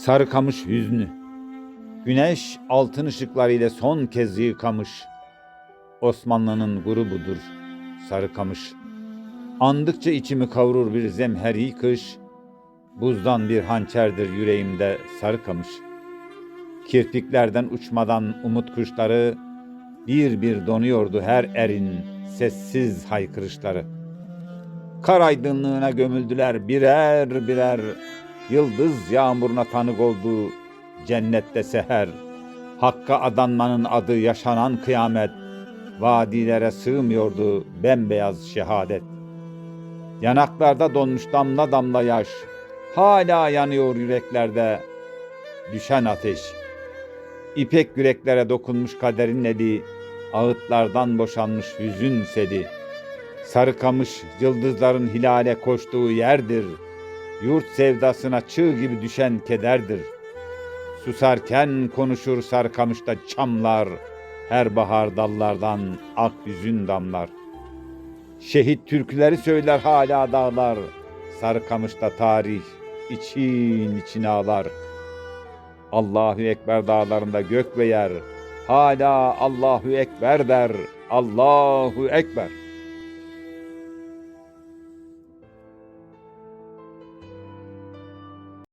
Sarıkamış hüznü. Güneş altın ışıklarıyla son kez yıkamış. Osmanlı'nın grubudur Sarıkamış. Andıkça içimi kavurur bir zemheri kış. Buzdan bir hançerdir yüreğimde Sarıkamış. Kirpiklerden uçmadan umut kuşları bir bir donuyordu her erin sessiz haykırışları. Kar aydınlığına gömüldüler birer birer. Yıldız yağmuruna tanık oldu cennette seher. Hakka adanmanın adı yaşanan kıyamet. Vadilere sığmıyordu bembeyaz şehadet. Yanaklarda donmuş damla damla yaş. Hala yanıyor yüreklerde düşen ateş. İpek yüreklere dokunmuş kaderin eli, ağıtlardan boşanmış hüzün sedi. Sarıkamış yıldızların hilale koştuğu yerdir. Yurt sevdasına çığ gibi düşen kederdir. Susarken konuşur Sarıkamış'ta çamlar, her bahar dallardan ak hüzün damlar. Şehit türküleri söyler hala dağlar, Sarıkamış'ta tarih için için ağlar. Allahu Ekber dağlarında gök ve yer, hala Allahu Ekber der, Allahu Ekber.